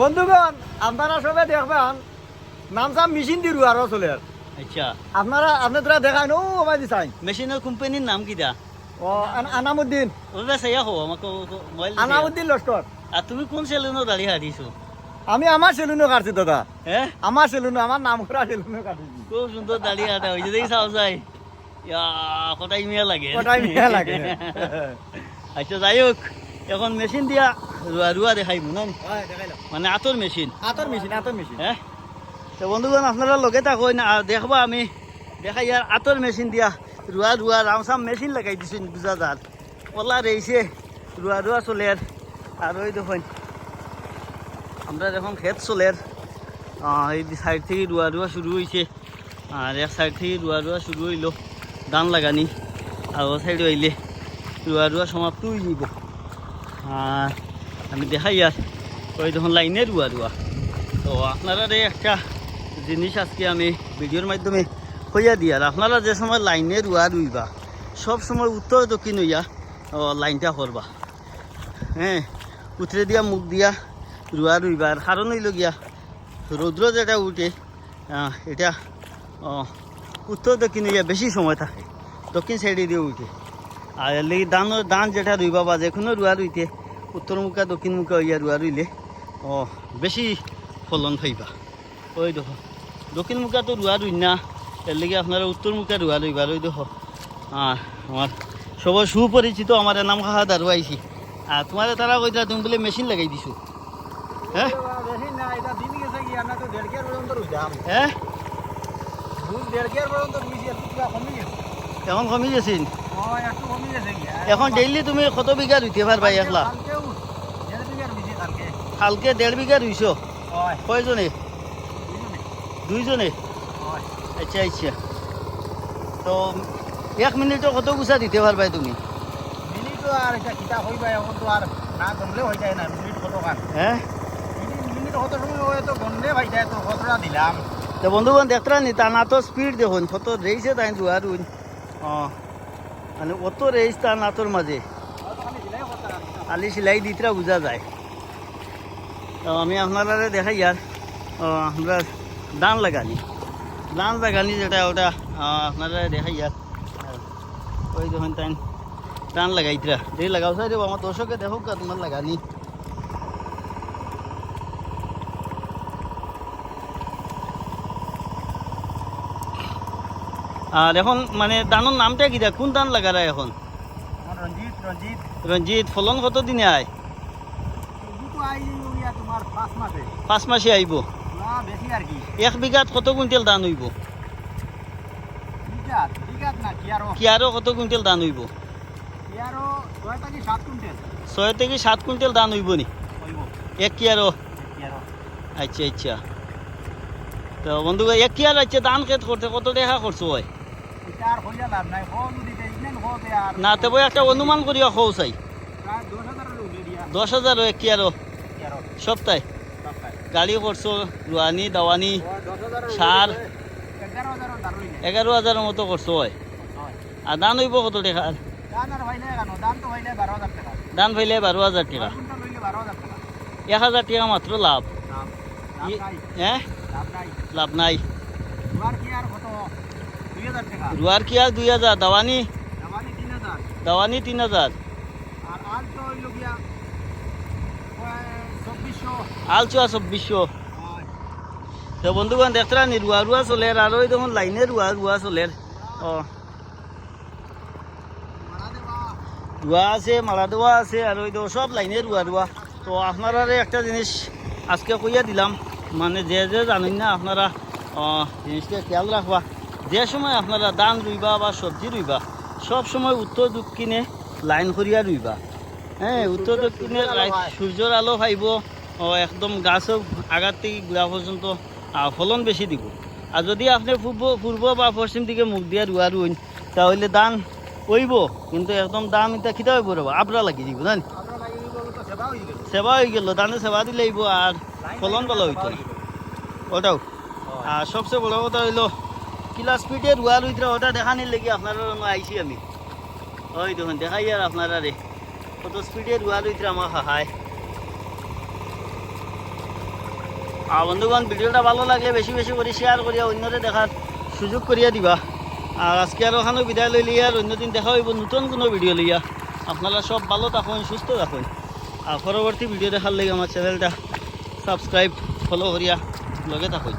বন্ধুগণ আপনারা সবে দেখবেন নামসাম মেশিন দি রুয়ার চলে আচ্ছা। আপনারা আপনি তোরা দেখায় নো ওবাই দিছাই মেশিনের কোম্পানির নাম কি দা? ও আন- আনামুদ্দিন। ওটা চাইয়া হো আমাকে মোবাইল আনামুদ্দিন লস্কর আর তুমি কোন সেলুনত দাঁড়ি হারিছো আমি আমার সেলুনও কাটছি দাদা। হ্যাঁ আমার সেলুন আমার নাম করা সেলুনও কাটছি খুব সুন্দর দাঁড়ি হাটা হয়েছে দেখি চাও যাই ইয়া কটাই মিয়া লাগে। কটাই মিয়া লাগে। আচ্ছা যাই হোক এখন মেশিন দিয়া। রুয়া রুয়া দেখাইব না মানে আতর মেশিন। আতর মেশিন আতর মেশিন। হ্যাঁ? তো বন্ধুগণ আপনারা লগে থাকো না আর দেখবা আমি। দেখা ইয়ার আতর মেশিন দিয়া রুয়া রুয়া রামসাম মেশিন লাগাই দিছো বুঝা যার ওলা রয়েছে রুয়া রুয়া চলের। আর ওই দেখুন আমরা যখন ক্ষেত চলের। আহ, এই সাইড থেকে রুয়া রুয়া শুরু হয়েছে আর এক সাইড থেকে রুয়া রুয়া শুরু হইল ধান লাগানি। আর ও সাইড হইলে রুয়া রুয়া সমাপ্ত হয়ে যাব আর আমি দেখাই আর। ওই দেখুন লাইনে রুয়া রুয়া। তো আপনারা একটা জিনিস আজকে আমি ভিডিওর মাধ্যমে হইয়া দিই আর আপনারা যে সময় লাইনে রুয়া রুইবা সব সময় উত্তর দক্ষিণ হইয়া ও, লাইনটা করবা। হ্যাঁ উতরে দিয়া মুখ দিয়া রুয়া রুইবা। আর কারণ হইল গিয়া রৌদ্র যেটা উঠে এটা উত্তর দক্ষিণ হইয়া বেশি সময় থাকে দক্ষিণ সাইডে দিয়ে উঠে। আর এর লাগি ধান ধান যেটা রুইবা বা যে কোনো রুয়া রুইতে উত্তর মুখা দক্ষিণ মুখা হইয়া রুয়া রুইলে ও বেশি ফলন পাইবা ওই দেখো দক্ষিণ মুখা তো রুয়া রুই না এর লেগে আপনারা উত্তর মুখা রুয়া রুইবা ওই দেখো আর আমার সবার সুপরিচিত আমার নাম খাহা দারু আইছি আর তোমার তারা কইতা তুমি বলে মেশিন লাগাই দিছো। হ্যাঁ মেশিন না এটা দিন গেছে কি আমরা তো দেড় গিয়ার পর্যন্ত হ্যাঁ দুধ দেড় গিয়ার পর্যন্ত রুইছি একটু কিবা কমি গেছে এখন কমি গেছিন এখন ডেইলি তুমি কত বিঘা রুইতে পারবা একলা? কালকে দেড় বিঘা হয়। কয়জনে? দুইজনে। আচ্ছা আচ্ছা। তো এক মিনিটও কত গুছা দিতে পারবাই তুমি? মিনিট আর এটা কিতা হইবা এখন তো আর না গনলে হয়ে যায় না মিনিট কত কান হ্যাঁ মিনিট মিনিট কত সময় হয় তো গনলে হয়ে যায় তো কতটা দিলাম? তো বন্ধুগণ দেখতরা নি তা না তো স্পিড দেখুন কত রেইছে তাই রুইন ও মানে অত রেস তা নাতর মাঝে আলি সিলাই দিতরা বোঝা যায়। তো আমি আপনারা দেখাই আর আমরা দান লাগানি দান লাগানি যেটা, ওটা আপনারা দেখাই আর ওই যখন তাই ধান লাগাইতরা এই লাগাও দেবো আমার দর্শকে দেখো তোমার লাগানি আর এখন মানে ধানের নামটা কি দেখ? কোন ধান লাগারা এখন? রঞ্জিত রঞ্জিত। রঞ্জিত ফলন কত দিনে আয়? পাঁচ মাসে। আইব। এক বিঘাত কত কুইন্টেল ধান হইব? বিঘাত বিঘাত কি আরও? কত কুইন্টেল ধান হইব? ছয় থেকে সাত কুইন্টেল। ধান হইব নি? এক কি আরও? আচ্ছা আচ্ছা। তো বন্ধু এক কি আর আচ্ছা ধান খেত করতে কত টাকা খরচ হয়? না তবে একটা অনুমান করিয়া খৌ চাই। দশ হাজার কি আরও সপ্তাহে। গাড়ি খরচ রুয়ানি দাওয়ানি সার। এগারো হাজারের মতো খরচ হয়। আর ধান হইব কত টাকা? দান দান পাইলে বারো হাজার টাকা। এক হাজার টাকা মাত্র লাভ। হ্যাঁ লাভ নাই। রুয়ার কি আর দুই হাজার? দাওয়ানি? জামানি তিন হাজার। দাওয়ানি তিন হাজার। আর আল তো হইল গিয়া ওই চব্বিশশো। তো বন্ধুগণ দেখতরা নি রুয়া রুয়া চলের আর ওই দেখুন লাইনে রুয়া রুয়া চলের। ও রুয়া আছে মারা দেওয়া আছে আর ওই দেখো সব লাইনে রুয়া রুয়া। তো আপনারা একটা জিনিস আজকে কইয়া দিলাম মানে যে যে জানেন না আপনারা জিনিসটা খেয়াল রাখবা। যে সময় আপনারা ধান রুইবা বা সবজি রুইবা সব সময় উত্তর দক্ষিণে লাইন করিয়া রুইবা। হ্যাঁ উত্তর দক্ষিণে সূর্যর আলো পাইব একদম গাছও আগার থেকে গোড়া পর্যন্ত ফলন বেশি দিব। আর যদি আপনি পূর্ব পূর্ব বা পশ্চিম দিকে মুখ দিয়া রুয়া রুইন তাহলে ধান ওইব কিন্তু একদম দাম এটা খিতা হইব রবা আবরা লাগি দিব জানি সেবা হয়ে গেল। হয়ে ধানে সেবা দিলে আর ফলন ভালো হইতো ওটাও আর সবচেয়ে বড় কথা হইল কিলা স্পিডে রুয়া রুইতরা ওটা দেখানির লেগে আপনারা আইছি আমি। ওই দেখুন, দেখাই আর আপনারা রে কত স্পিডে রুয়া রুইতরা আমার হাহায় আর বন্ধুগণ ভিডিওটা ভালো লাগলে বেশি বেশি করে শেয়ার করিয়া অন্যরে দেখার সুযোগ করিয়া দিবা। আর আজকে আর ওখানে বিদায় লইলি আর অন্যদিন দেখা হইব, নতুন কোনো ভিডিও লইয়া আপনারা সব ভালো থাকুন, সুস্থ থাকুন। আর পরবর্তী ভিডিও দেখার লাগে আমার চ্যানেলটা সাবস্ক্রাইব ফলো করিয়া লগে থাকুন।